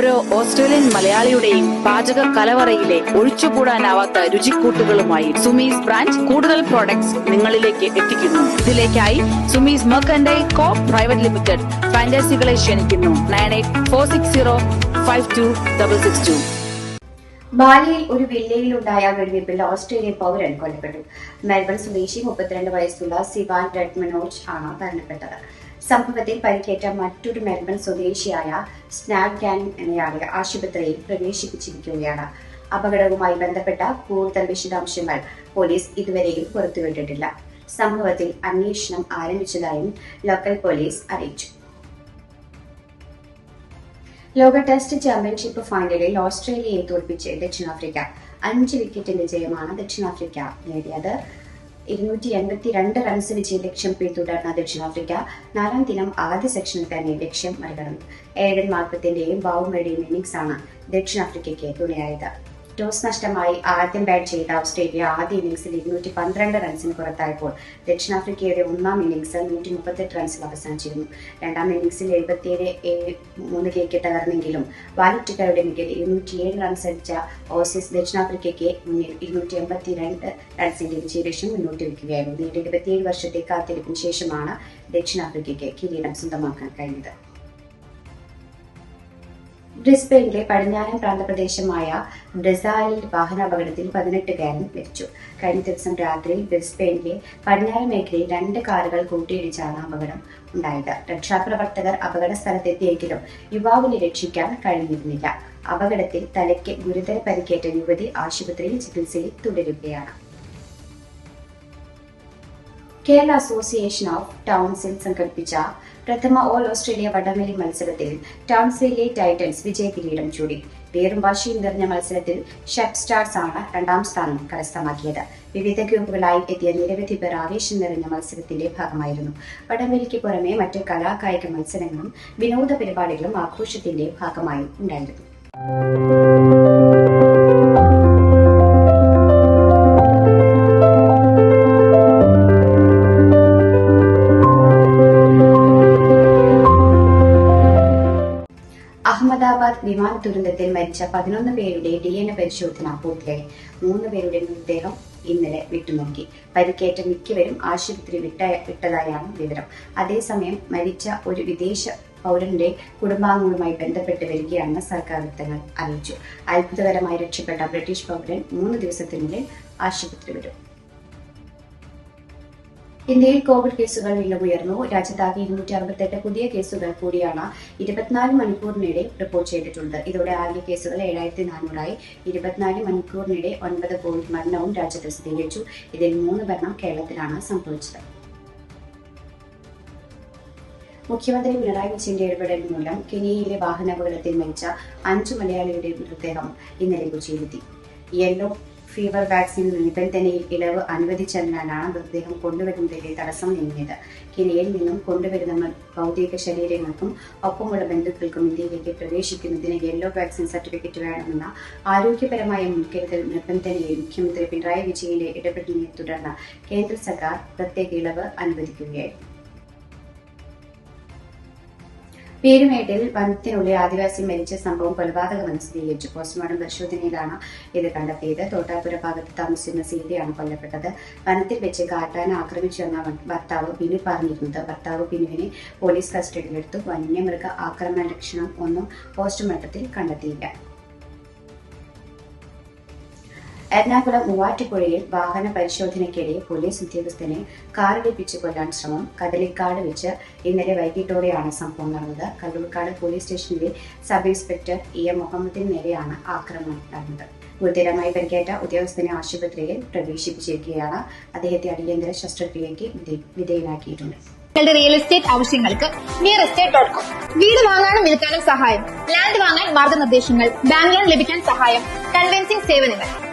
ഓരോ ഓസ്ട്രേലിയൻ മലയാളിയുടെയും പാചക കലവറയിലെ ഒഴിച്ചുകൂടാനാവാത്ത രുചിക്കൂട്ടുകളുമായി സുമീസ് ബ്രാഞ്ച് കൂടുതൽ പ്രോഡക്ട്സ് നിങ്ങളിലേക്ക് എത്തിക്കുന്നു. ഇതിലേക്കായി Sumees merchandise co private limited ഫാന്റാസികളെ ക്ഷണിക്കുന്നു. Nine eight four six zero five two double six two. ബാലിയിൽ ഒരു വില്ലയിലുണ്ടായ വെടിവെപ്പിൽ ഓസ്ട്രേലിയൻ പൗരൻ കൊല്ലപ്പെട്ടു. മെൽബൺ സ്വദേശി മുപ്പത്തിരണ്ട് വയസ്സുള്ള സിവാൻ റെഡ് മനോജ് ആണ് മരണപ്പെട്ടത്. സംഭവത്തിൽ പരിക്കേറ്റ മറ്റൊരു മെൽബൺ സ്വദേശിയായ സ്നാപ് ഗാൻ എന്നയാളെ ആശുപത്രിയിൽ പ്രവേശിപ്പിച്ചിരിക്കുകയാണ്. അപകടവുമായി ബന്ധപ്പെട്ട കൂടുതൽ വിശദാംശങ്ങൾ പോലീസ് ഇതുവരെയും പുറത്തുവിട്ടിട്ടില്ല. സംഭവത്തിൽ അന്വേഷണം ആരംഭിച്ചതായും ലോക്കൽ പോലീസ് അറിയിച്ചു. ലോക ടെസ്റ്റ് ചാമ്പ്യൻഷിപ്പ് ഫൈനലിൽ ഓസ്ട്രേലിയയെ തോൽപ്പിച്ച് ദക്ഷിണാഫ്രിക്ക അഞ്ച് വിക്കറ്റിന്റെ ജയമാണ് ദക്ഷിണാഫ്രിക്ക നേടിയത്. ഇരുന്നൂറ്റി എൺപത്തി രണ്ട് റൺസ് വിജയ ലക്ഷ്യം പിന്തുടർന്ന ദക്ഷിണാഫ്രിക്ക നാലാം ദിനം ആദ്യ സെക്ഷനിൽ തന്നെ ലക്ഷ്യം മറികടന്നു. ഏഴൻ മാർക്കത്തിന്റെയും ബൗമയുടെയും ഇന്നിംഗ്സാണ് ദക്ഷിണാഫ്രിക്കയ്ക്ക് തുണയായത്. ടോസ് നഷ്ടമായി ആദ്യം ബാറ്റ് ചെയ്ത ഓസ്ട്രേലിയ ആദ്യ ഇന്നിംഗ്സിൽ ഇരുന്നൂറ്റി പന്ത്രണ്ട് റൺസിന് പുറത്തായപ്പോൾ ദക്ഷിണാഫ്രിക്കയുടെ ഒന്നാം ഇന്നിംഗ്സ് നൂറ്റി മുപ്പത്തെട്ട് റൺസിൽ അവസാനിച്ചിരുന്നു. രണ്ടാം ഇന്നിംഗ്സിൽ എഴുപത്തിയേഴ് മൂന്നിലേക്ക് തകർന്നെങ്കിലും വാലിറ്റിക്കയുടെ മികവിൽ ഇരുന്നൂറ്റിയേഴ് റൺസ് അടിച്ച ഓസീസ് ദക്ഷിണാഫ്രിക്കയ്ക്ക് മുന്നിൽ ഇരുന്നൂറ്റി എൺപത്തി രണ്ട് റൺസിന്റെ വിജയലക്ഷ്യം മുന്നോട്ട് വയ്ക്കുകയായിരുന്നു. നീണ്ട ഇരുപത്തിയേഴ് വർഷത്തെ കാത്തിരിപ്പിന് ശേഷമാണ് ദക്ഷിണാഫ്രിക്കയ്ക്ക് കിരീടം സ്വന്തമാക്കാൻ കഴിഞ്ഞത്. ബ്രിസ്ബെയിനിലെ പടിഞ്ഞാറൻ പ്രാന്തപ്രദേശമായ ബ്രസാലിൽ വാഹനാപകടത്തിൽ പതിനെട്ടുകാരൻ മരിച്ചു. കഴിഞ്ഞ ദിവസം രാത്രി ബ്രിസ്ബെയിനിലെ പടിഞ്ഞാറൻ മേഖലയിൽ രണ്ട് കാറുകൾ കൂട്ടിയിടിച്ചാണ് അപകടം ഉണ്ടായത്. രക്ഷാപ്രവർത്തകർ അപകട സ്ഥലത്തെത്തിയെങ്കിലും യുവാവിനെ രക്ഷിക്കാൻ കഴിഞ്ഞിരുന്നില്ല. അപകടത്തിൽ തലയ്ക്ക് ഗുരുതര പരിക്കേറ്റ യുവതി ആശുപത്രിയിൽ ചികിത്സയിൽ തുടരുകയാണ്. കേരള അസോസിയേഷൻ ഓഫ് ടൗൺസിൽ സംഘടിപ്പിച്ച പ്രഥമ ഓൾ ഓസ്ട്രേലിയ വടംവലി മത്സരത്തിൽ ടൗൺസിലെ ടൈറ്റൻസ് വിജയ കിരീടം ചൂടി. പേരും വാശിയും നിറഞ്ഞ മത്സരത്തിൽ ഷെഫ് സ്റ്റാർസ് ആണ് രണ്ടാം സ്ഥാനം കരസ്ഥമാക്കിയത്. വിവിധ ഗ്രൂപ്പുകളായി എത്തിയ നിരവധി പേർ ആവേശം നിറഞ്ഞ മത്സരത്തിന്റെ ഭാഗമായിരുന്നു. വടംവലിക്ക് പുറമെ മറ്റ് കലാകായിക മത്സരങ്ങളും വിനോദ പരിപാടികളും ആഘോഷത്തിന്റെ ഭാഗമായി ഉണ്ടായിരുന്നു. വിമാന ദുരന്തത്തിൽ മരിച്ച പതിനൊന്ന് പേരുടെ ഡി എൻ എ പരിശോധന പൂർത്തിയായി. മൂന്ന് പേരുടെ മൃതദേഹം ഇന്നലെ വിട്ടുനോക്കി. പരിക്കേറ്റ മിക്കവരും ആശുപത്രി വിട്ട വിട്ടതായാണ് വിവരം. അതേസമയം മരിച്ച ഒരു വിദേശ പൗരന്റെ കുടുംബാംഗങ്ങളുമായി ബന്ധപ്പെട്ട് വരികയാണെന്ന് സർക്കാർ വൃത്തങ്ങൾ അറിയിച്ചു. അത്ഭുതകരമായി രക്ഷപ്പെട്ട ബ്രിട്ടീഷ് പൗരൻ മൂന്ന് ദിവസത്തിനുള്ളിൽ ആശുപത്രി വിടും. ഇന്ത്യയിൽ കോവിഡ് കേസുകൾ വീണ്ടും ഉയർന്നു. രാജ്യത്താകെ ഇരുന്നൂറ്റി അറുപത്തെട്ട് പുതിയ കേസുകൾ കൂടിയാണ് ഇരുപത്തിനാല് മണിക്കൂറിനിടെ റിപ്പോർട്ട് ചെയ്തിട്ടുണ്ട്. ഇതോടെ ആകെ കേസുകൾ ഏഴായിരത്തി നാനൂറായി. ഇരുപത്തിനാല് മണിക്കൂറിനിടെ ഒൻപത് കോവിഡ് മരണവും രാജ്യത്ത് സ്ഥിരീകരിച്ചു. ഇതിൽ മൂന്ന് മരണം കേരളത്തിലാണ് സംഭവിച്ചത്. മുഖ്യമന്ത്രി പിണറായി വിജയന്റെ ഇടപെടൽ മൂലം കെനിയയിലെ വാഹനാപകടത്തിൽ മരിച്ച അഞ്ചു മലയാളിയുടെ മൃതദേഹം ഇന്നലെ കൊച്ചിയിലെത്തി യെല്ലോ ഫീവർ വാക്സിൻ നിബന്ധനയിൽ ഇളവ് അനുവദിച്ചതിനാലാണ് മൃതദേഹം കൊണ്ടുവരുന്നതിലെ തടസ്സം നീങ്ങിയത് കെനിയയിൽ നിന്നും കൊണ്ടുവരുന്ന ഭൗതിക ശരീരങ്ങൾക്കും ഒപ്പമുള്ള ബന്ധുക്കൾക്കും ഇന്ത്യയിലേക്ക് പ്രവേശിക്കുന്നതിന് യെല്ലോ വാക്സിൻ സർട്ടിഫിക്കറ്റ് വേണമെന്ന ആരോഗ്യപരമായ മുൻകരുതൽ നിബന്ധനയെ മുഖ്യമന്ത്രി പിണറായി വിജയന്റെ ഇടപെടലിനെ തുടർന്ന് കേന്ദ്ര സർക്കാർ പ്രത്യേക ഇളവ് അനുവദിക്കുകയായിരുന്നു. പേരുമേട്ടിൽ വനത്തിനുള്ളിൽ ആദിവാസി മരിച്ച സംഭവം കൊലപാതകമെന്ന് സ്ഥിരീകരിച്ചു. പോസ്റ്റ്മോർട്ടം പരിശോധനയിലാണ് ഇത് കണ്ടെത്തിയത്. തോട്ടാപുര ഭാഗത്ത് താമസിക്കുന്ന സീതയാണ് കൊല്ലപ്പെട്ടത്. വനത്തിൽ വെച്ച് കാട്ടാന ആക്രമിച്ചുവെന്ന ഭർത്താവ് ബിനു പറഞ്ഞിരുന്നത്. ഭർത്താവ് ബിനുവിനെ പോലീസ് കസ്റ്റഡിയിലെടുത്തു. വന്യമൃഗ ആക്രമണ ലക്ഷണം ഒന്നും പോസ്റ്റ്മോർട്ടത്തിൽ കണ്ടെത്തിയില്ല. എറണാകുളം മൂവാറ്റുപുഴയിൽ വാഹന പരിശോധനയ്ക്കിടെ പോലീസ് ഉദ്യോഗസ്ഥനെ കാറിടിപ്പിച്ച് കൊല്ലാൻ ശ്രമം കദലിക്കാട് വെച്ച് ഇന്നലെ വൈകിട്ടോടെയാണ് സംഭവം നടന്നത്. കല്ലൂർക്കാട് പോലീസ് സ്റ്റേഷനിലെ സബ് ഇൻസ്പെക്ടർ ഇ എം മുഹമ്മദിന് നേരെയാണ് ആക്രമണം നടന്നത്. ഗുരുതരമായി പരിക്കേറ്റ ഉദ്യോഗസ്ഥനെ ആശുപത്രിയിൽ പ്രവേശിപ്പിച്ചിരിക്കുകയാണ്. അദ്ദേഹത്തെ അടിയന്തര ശസ്ത്രക്രിയയ്ക്ക് വിധേയനാക്കിയിട്ടുണ്ട്. നിങ്ങളുടെ റിയൽ എസ്റ്റേറ്റ് ആവശ്യങ്ങൾക്ക് നിയർ എസ്റ്റേറ്റ് ഡോട്ട് കോം വീട് വാങ്ങാനും വിൽക്കാനും സഹായം. ലാൻഡ് വാങ്ങാൻ മാർഗനിർദ്ദേശങ്ങൾ. ബാങ്ക് ലോൺ ലഭിക്കാൻ സഹായം. കൺവെൻസിംഗ് സേവനങ്ങൾ.